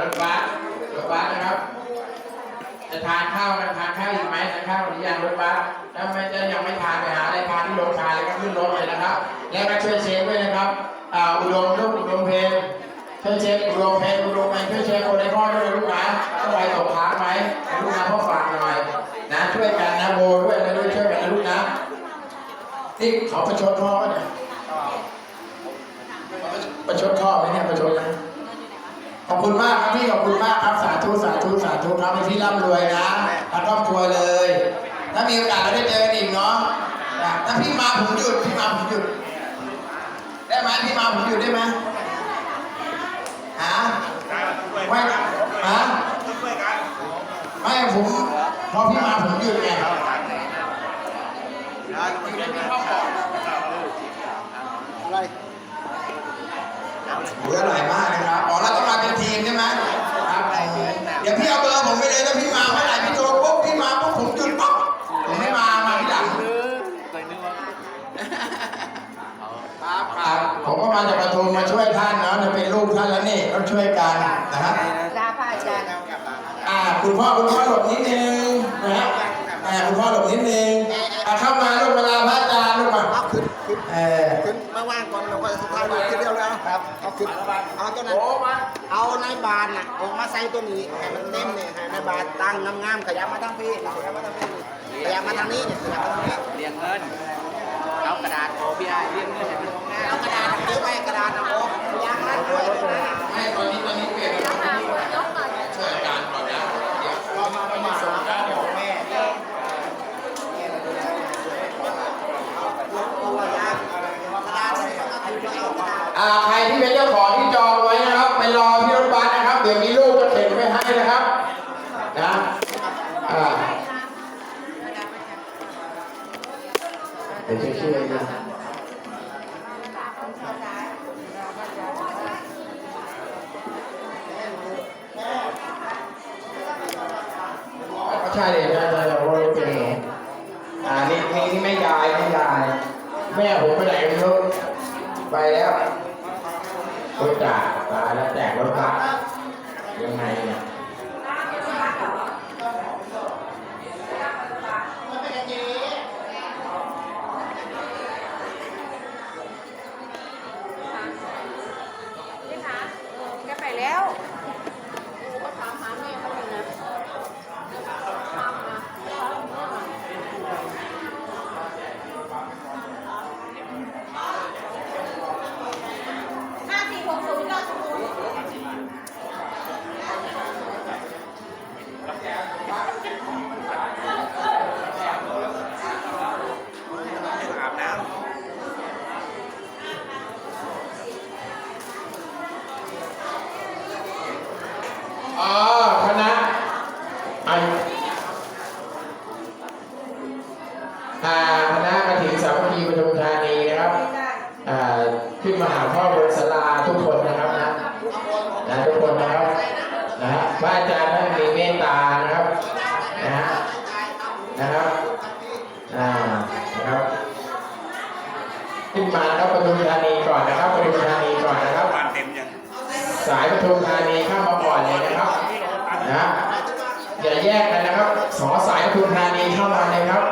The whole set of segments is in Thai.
รถบัสรถบัสนะครับ จะทานข้าวกันทานข้าวอีกไหมทานข้าวหรือยังรถบัสถ้าไม่จะยังไม่ทานไปหาอะไรทานที่โรงทานแล้วก็ขึ้นรถเลยนะครับ แล้วก็ช่วยเช็คด้วยนะครับอ่าอุดมลูกอุดมเพนช่วยเช็คอุดมเพนอุดมเพนช่วยเช็คคนในข้อด้วยนลูกนะต้องไปตกค้างไหมลูกนะพ่อฝากหน่อยนะช่วยกันนะโบด้วยอะด้วยช่วยกันนะลูกนะนี่เขาประชดพ่อเนี่ยประชดพ่อไหมเนี่ยประชดนะ อบคุณมากครับพี่ขอบคุณมากครับสาธุสาธุสาธุครับให้พี่ร่ำรวยนะทั้งครอบครัวเลย ถ้ามีโอกาสเราได้เจอกันอีกเนาะนะถ้าพี่มาผมหยุดพี่มาผมหยุด ได้ไหมพี่มาผมหยุดได้ไหมฮะไม่ฮะไม่ผมพอพี่มาผมหยุดไงโอ้ยอร่อยมากนะครับอ๋อเราต้องมาเป็นทีมใช่ไหมครับ เดี๋ยวพี่เอาเบอร์ผมไปเลยถ้าพี่มาเมื่อไหร่พี่โทรปุ๊บพี่มาปุ๊บผมหยุดปุ๊บผมไม่มามาที่หลังครับครับผมก็มาจากปทุมมาช่วยท่านเนาะจะเป็นลูกท่านแล้วนี่ต้องช่วยกันนะครับลาพระอาจารย์อ่าคุณพ่อคุณพ่อหลบนิดนึงนะฮะอ่าคุณพ่อหลบนิดนึงอ่าเข้ามาลูกเวลาพระอาจารย์ลูกมาเอาขึ้นขึ้นเอ อขึ้นมาว่างก่อนเราก็สุดท้ายเราขึ้นเดียวแล้วครับเอาขึ้นเอาตัวนั้นเอาในบานน่ะออกมาใส่ตัวนี้ให้มันเต็มเนี่ยให้ในบานตั้งงามๆขยับมาทางพี่ขยับมาทางพี่ขยับมาทางนี้เนี่ยขยับมาทางนี้เรียงเงินเอากระดาษโอพีไอเรียงเงินให้มันง่ายเอากระดาษเอาไว้กระดาษเอาออกยางรัดด้วย ให้ตอนนี้ตอนนี้เปลี่ยนเป็นช่วยอาจารย์ก่อนนะเดี๋ยว เรามาประมาณสามของแม่ตัวยางกระดาษเนี่ยก็คือเอ่าใครที่เป็นเจ้าของที่จองไว้นะครับ ไปรอที่รถบัสนะครับ เดี๋ยวมีลูกจะเข็นไว้ให้นะครับนะอ่าเดี๋ยวช่วยๆนะใช่เลยใช่ใช่เราก็รู้เป็นหนูอ่านี่นี่นี่แม่ยายแม่ยายแม่ผมไปไหนไม่รู้ไปแล้ว รถจ่าตายแล้วแจกรถบัสยังไงเนี่ยอ๋อคณะไอ อ่าคณะกฐินสามัคคีปทุมธานีนะครับอ่าขึ้นมาหาพ่อบนศาลาทุกคนนะครับนะนะทุกคนนะครับนะฮะพระอาจารย์ท่านมีเมตตานะครับนะฮะนะครับอ่านะครับขึ้นมานะครับปทุมธานีก่อนนะครับปทุมธานีก่อนนะครับๆวันเต็มยังสายปทุมธานีเข้ามาก่อนเลยนะครับนะอย่าแยกกันนะครับสองสายปทุมธานีเข้ามาเลยครับ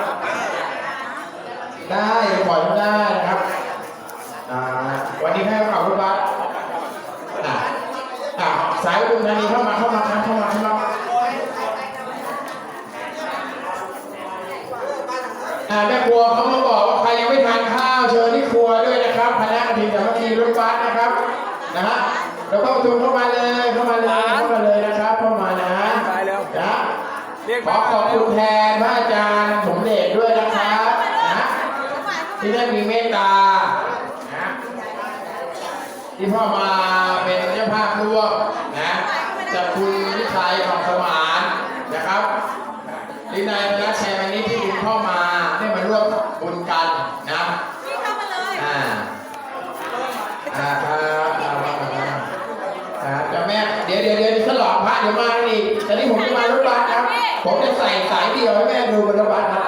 ได้ก่อนได้นะครับอ่าวันนี้ให้ข่าวรถบัสอ่าอ่าสายปทุมธานีเข้ามาเข้ามาครับเข้ามาเข้ามาอ่า แม่ครัวเขามาบอกว่าใครยังไม่ทานข้าวเชิญที่ครัวด้วยนะครับคณะทีมสามัคคีรถบัสนะครับนะฮะแล้วก็ประทุมเข้ามาเลยเข้ามาเลยเข้ามาเลยนะครับเข้ามานะนะขอขอบคุณแทนพระอาจารย์สมเด็จด้วยนะครับนะที่ได้มีเมตตานะที่พ่อมาเป็นเจ้าภาพร่วมนะจากคุณวิชัยของ อ่าครับครับครับครับเจ้าแม่เดี๋ยวเดี๋ยวเดี๋ยวฉลองพระเดี๋ยวมานอีกแต่นี่ผมจะมารถบัสครับ ผมจะใส่สายเดียวให้แม่ดูบนรถบัสครับ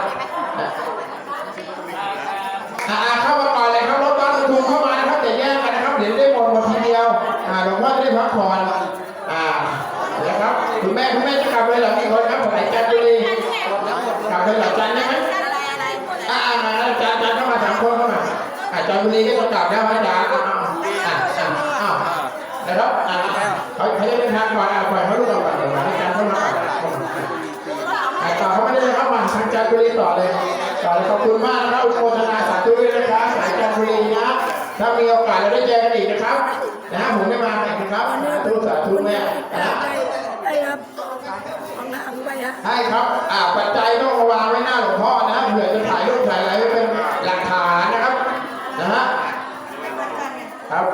อ่าเข้ามาก่อนเลยครับรถบัสประทุมเข้ามานะครับอย่าแย่กันนะครับเดี๋ยวได้หมดหมดทีเดียว อ่าหลวงพ่อจะได้พักผ่อนอ่านะครับคุณแม่คุณแม่จะกลับเลยเหรอมีคนครับผมไหนจันทบุรีกลับเลยเหรอจันได้ไหมอ่ามาแล้วจันจันเข้ามาสามคนเข้ามาอ่าจันทบุรีก็ต้องกลับแล้วอาจารย์อ่าอ่าอ้า ครับอ่าเขาเขาจะเดินทางก่อนอ่าปล่อยเขาลูกก่อนเดี๋ยวมาให้จันเขามาก่อนเข้ามาอ่าต่อเข้ามาได้เลยครับมาทางจันทบุรีต่อเลยต่อเลยขอบคุณมากนะครับอุโมทนาสาธุด้วยนะครับสายจันทบุรีนะถ้ามีโอกาสเราได้เจอกันอีกนะครับนะผมได้มาใหม่นะครับสาธุสาธุแม่ให้ครับ อ่าปัจจัยต้องวางไว้หน้าหลวงพ่อนะเผื่อจะถ่ายรูปถ่ายอะไรไว้เป็นหลักฐานนะครับ นะฮะ ครับ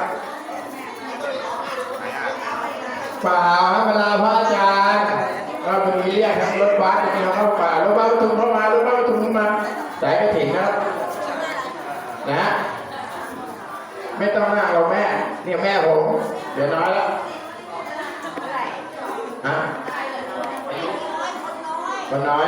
ป่าเวลาพระอาจารย์เราเป็นเรียกครับรถบัสจะเอาเข้าป่ารถบัสประทุมเข้ามารถบัสประทุมเข้ามาสายกระถิ่นครับนะไม่ต้องนั่งเราแม่เนี่ยแม่ผมเดี๋ยวน้อยแล้วอะคนน้อย